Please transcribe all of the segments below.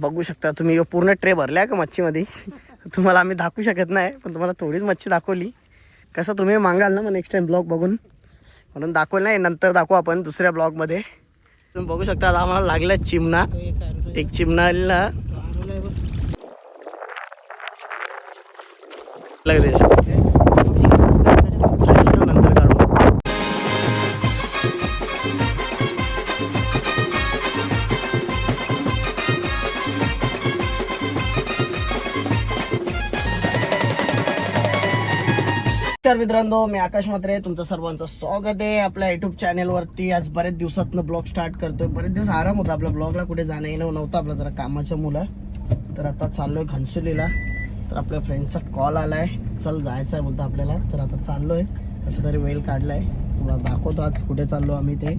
बघू शकता तुम्ही पूर्ण ट्रे भरल्या का मच्छीमध्ये? तुम्हाला आम्ही दाखवू शकत नाही पण तुम्हाला थोडीच मच्छी दाखवली. कसं तुम्ही मागाल ना मग नेक्स्ट टाइम ब्लॉग बघून? म्हणून दाखवलं नाही नंतर दाखवू आपण दुसऱ्या ब्लॉगमध्ये तुम्ही बघू शकता आता आम्हाला लागला चिमणा. एक चिमणा आलेला नमस्कार मित्रांनो मी आकाश मात्रे तुमचं सर्वांचं स्वागत आहे आपल्या युट्यूब चॅनेलवरती आज बरेच दिवसातनं ब्लॉग स्टार्ट करतोय. बरेच दिवस आराम होता. आपल्या ब्लॉगला कुठे जाणं येणं नव्हतं. आपलं जरा कामाच्या मुलं. तर आता चाललोय घनसुलीला. तर आपल्या फ्रेंडचा कॉल आलाय. चल जायचं आहे बोलतो आपल्याला. तर आता चाललोय. कसं तरी वेळ काढलाय. तुम्हाला दाखवतो आज कुठे चाललो आम्ही ते.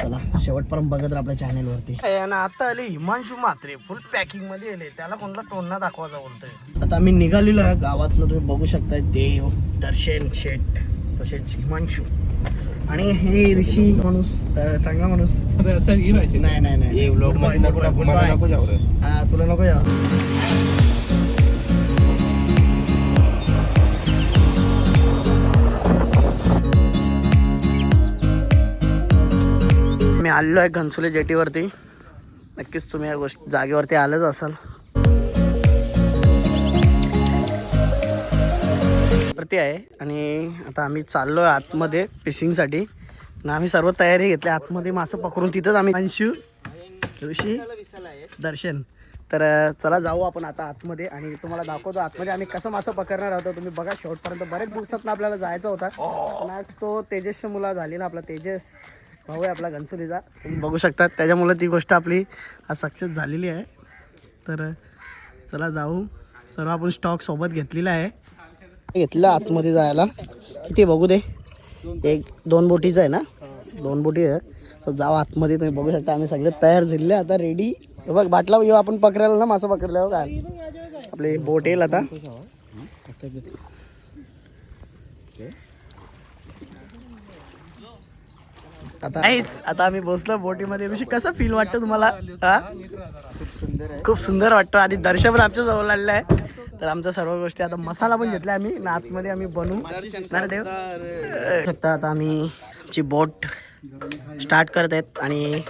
चला शेवटपर्यंत बघत राहा आपल्या चॅनेलवरती आता आले हिमांशू मात्रे फुल पॅकिंगमध्ये आले. त्याला कोणता टोनना दाखवायचा बोलतोय. आता आम्ही निघालेलो आहे गावातनं तुम्ही बघू शकता देव दर्शन शेठ तसेच हिमांशू. आणि हे ऋषी माणूस चांगला माणूस. नाही नाही नाही. हा तुला नको जा आलेलो आहे घनसुले जेटीवरती. नक्कीच तुम्ही या गोष्ट जागेवरती आलंच असाल. वरती आहे आणि आता आम्ही चाललो आहे आतमध्ये फिशिंगसाठी आणि आम्ही सर्व तयारी घेतली. आतमध्ये मासं पकडून तिथंच आम्ही अंशू ऋषी दर्शन. तर चला जाऊ आपण आता आतमध्ये. आणि तुम्हाला दाखवतो आतमध्ये आम्ही कसं मासं पकडणार आहोत. तुम्ही बघा शेवटपर्यंत बरेच दिवसात आपल्याला जायचं होता. तो तेजसच्या मुला झाली ना आपला तेजस. भाऊ आहे आपला घनसुलीचा तुम्ही बघू शकतात त्याच्यामुळे ती गोष्ट आपली आज सक्सेस झालेली आहे. तर चला जाऊ. सर्व आपण स्टॉक सोबत घेतलेला आहे. घेतलं आतमध्ये जायला. किती बघू दे. एक दोन बोटीचं आहे ना? दोन बोटी आहे. तर जाऊ आतमध्ये तुम्ही बघू शकता आम्ही सगळे तयार झालेले आता रेडी बघ बाटला येऊ आपण पकडायला ना मासं पकडल्यावर काय? आपली बोट येईल आता. आता नाहीच आता आम्ही बसलो बोटीमध्ये. ऋषी कसं फील वाटतं तुम्हाला? हा? खूप सुंदर वाटतं. आणि दर्शन पण आमच्या जवळ आलेलं आहे. तर आमच्या सर्व गोष्टी आता मसाला पण घेतला आम्ही. आणि आतमध्ये आम्ही बनवू. देव? शकता आता आम्ही आमची बोट स्टार्ट करत आहेत. आणि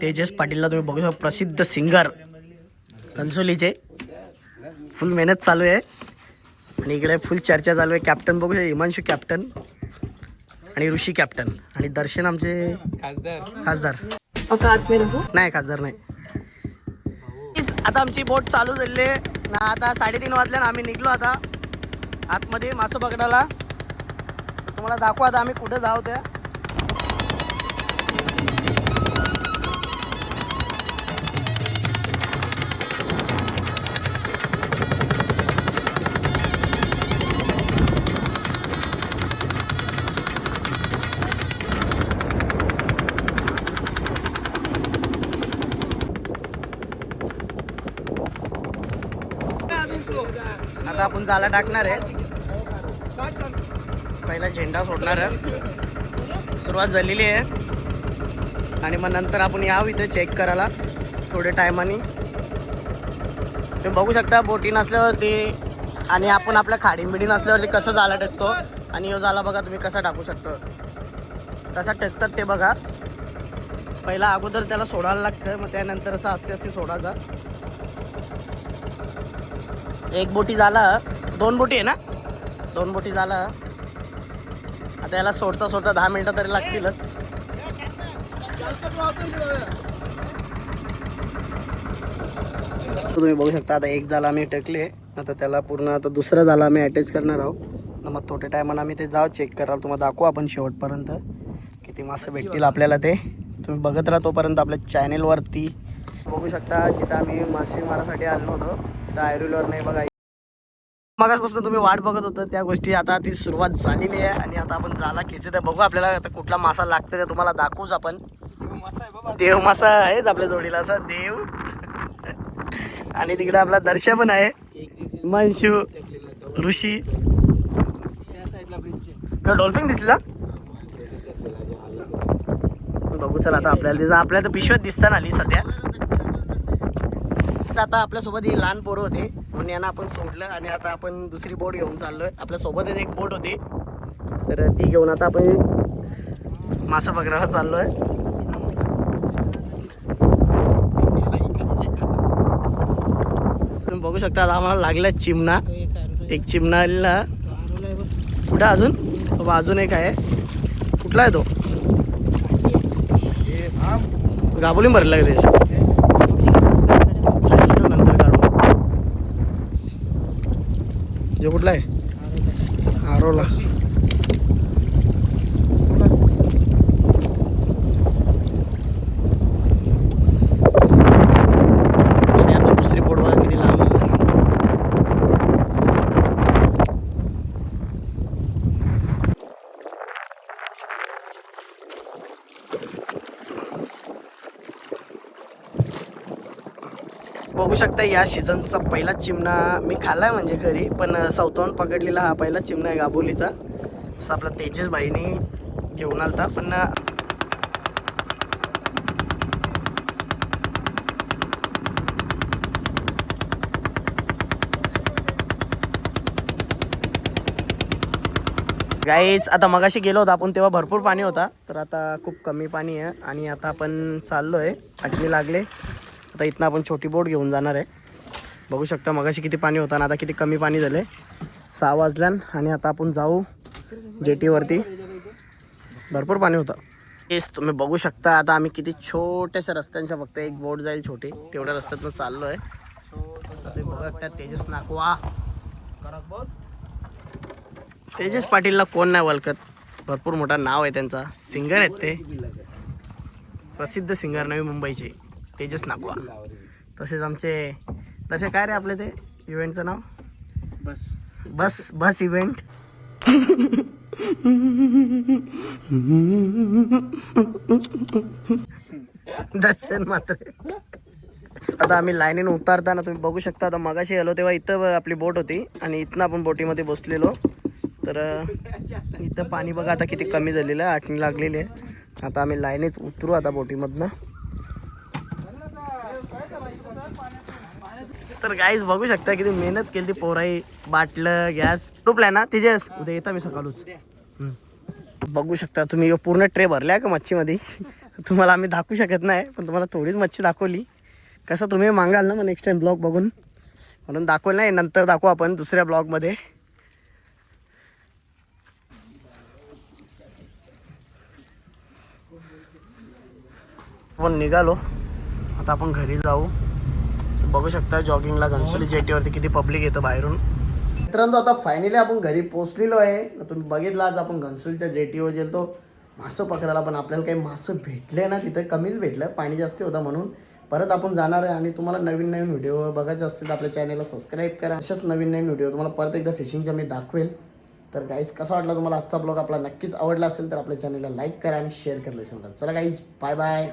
तेजस पाटीलला तुम्ही बघू शकता प्रसिद्ध सिंगर कन्सोलीचे. फुल मेहनत चालू आहे. आणि इकडे फुल चर्चा चालू आहे. कॅप्टन बघू शकता हिमांशू कॅप्टन आणि ऋषी कॅप्टन. आणि दर्शन आमचे खासदार. नाही खासदार नाही. आता आमची बोट चालू झालेली आहे. ना आता साडेतीन वाजल्या ना आम्ही निघलो आता. आतमध्ये मासं पकडायला. तुम्हाला दाखवू आता आम्ही कुठे जाऊ त्या आता आपण जाला टाकणार आहे. पहिला झेंडा सोडणार आहे. सुरुवात झालेली आहे. आणि मग नंतर आपण याव इथे चेक करायला थोड्या टायमाने. तुम्ही बघू शकता बोटी नसल्यावरती आणि आपण आपल्या खाडीमिडी नसल्यावरती कसं जाला टाकतो आणि हो जाला बघा तुम्ही कसा टाकू शकतो. कसा टाकतात ते बघा. पहिला अगोदर त्याला सोडायला लागतं मग त्यानंतर असं असते असते सोडायचा. एक बोटी झाला. दोन बोटी आहे ना? दोन बोटी झाला. आता याला सोडता सोडता दहा मिनटं तरी लागतीलच. तुम्ही बघू शकता आता एक झाला आम्ही टेकले. आता त्याला पूर्ण आता दुसरा झाला आम्ही अटॅच करणार आहोत. मग थोड्या टायमानं आम्ही ते जाऊ चेक कराल. तुम्हाला दाखवू आपण शेवटपर्यंत. किती मासे भेटतील आपल्याला ते. तुम्ही बघत राहा तोपर्यंत आपल्या चॅनेलवरती बघू शकता जिथं आम्ही मासे मारासाठी आलो होतो तिथं नाही बघा. मगासपासून तुम्ही वाट बघत होता त्या गोष्टी आता ती सुरुवात झालेली आहे आणि आता आपण जाला खेचत आहे. बघू आपल्याला आता कुठला मासा लागतो ते तुम्हाला दाखवूच आपण. देव मासा आहेच आपल्या जोडीला असा देव. आणि तिकडे आपला दर्शन पण आहे. मनशू ऋषी. डॉल्फिन दिसला? बघू चला आता आपल्याला आपल्याला तर पिशव्यात दिसता आली सध्या. फक्त आता आपल्यासोबत ही लहान पोरं होते. म्हणून यांना आपण सोडलं आणि आता आपण दुसरी बोट घेऊन चाललोय. आपल्यासोबतच एक बोट होती. तर ती घेऊन आता आपण मासा पकडायला चाललोय. तुम्ही बघू शकता आता आम्हाला लागला चिमणा. एक चिमणाला. कुठं अजून? अजून एक आहे. कुठला आहे तो? गाबोली भरला का कुठला आहे? आरोला आणि आमची दुसरी पोट बघा किती लांब आहे. बघू शकता या सीझनचा पहिला चिमणा मी खाल्लाय म्हणजे घरी पण साऊथहून पकडलेला हा पहिला चिमणा आहे गाबोलीचा. तसं आपला तेजस भाईनी घेऊन आलता पण गाईच आता मगाशी गेलो होतो आपण तेव्हा भरपूर पाणी होता तर आता खूप कमी पाणी आहे आणि आता आपण चाललो आहे आठवी लागले. आता इथनं आपण छोटी बोट घेऊन जाणार आहे. बघू शकता मगाशी किती पाणी होतं आणि आता किती कमी पाणी झालं आहे सहा वाजल्यान आणि आता आपण जाऊ जेटीवरती. भरपूर पाणी होतं. तेच तुम्ही बघू शकता आता आम्ही किती छोट्याशा रस्त्यांच्या फक्त एक बोट जाईल छोटी. तेवढ्या रस्त्यातनं चाललो आहे तुम्ही बघू शकता तेजस नाकवा तेजस पाटीलला कोण नाही वळखत भरपूर मोठा नाव आहे त्यांचा. सिंगर आहेत ते. प्रसिद्ध सिंगर नवी मुंबईचे. तेजस नागवा तसेच आमचे तसे काय रे आपले ते? इव्हेंटचं नाव? बस. बस बस इव्हेंट दर्शन मात्र. आता आम्ही लाईनीने उतारताना तुम्ही बघू शकता आता मगाशी आलो तेव्हा इथं आपली बोट होती आणि इथनं आपण बोटीमध्ये बसलेलो. तर इथं पाणी बघा आता किती कमी झालेलं आहे आठणी लागलेली आहे. आता आम्ही लाईनीत उतरू आता बोटीमधनं. तर गाईज बघू शकता किती मेहनत केली ती पोराई बाटलं गॅस. टोपलाय ना तिच्यास उद्या येता मी सकाळूच. बघू शकता तुम्ही पूर्ण ट्रे भरल्या का मच्छीमध्ये? तुम्हाला आम्ही दाखवू शकत नाही पण तुम्हाला थोडीच मच्छी दाखवली. कसं तुम्ही मागाल ना मग नेक्स्ट टाइम ब्लॉग बघून? म्हणून दाखवलं नाही नंतर दाखवू आपण दुसऱ्या ब्लॉगमध्ये आपण निघालो. आता आपण घरी जाऊ. बघू शकता जॉगिंगला घनसोली जेटीवरती किती पब्लिक येतं बाहेरून. मित्रांनो आता फायनली आपण घरी पोहोचलेलो आहे. तुम्ही बघितलं आज आपण घनसोलीच्या जेटीवर गेलो मासं पकडायला पण आपल्याला काही मासं भेटले ना तिथं कमीच भेटलं. पाणी जास्त होतं म्हणून. परत आपण जाणार आहे आणि तुम्हाला नवीन नवीन व्हिडिओ बघायचे असतील तर आपल्या चॅनलला सबस्क्राईब करा. अशाच नवीन नवीन व्हिडिओ तुम्हाला परत एकदा फिशिंगच्या मी दाखवेल. तर गाईज कसा वाटला तुम्हाला आजचा ब्लॉग आपला नक्कीच आवडला असेल तर आपल्या चॅनलला लाईक करा आणि शेअर करायला विसरू नका चला गाईज बाय बाय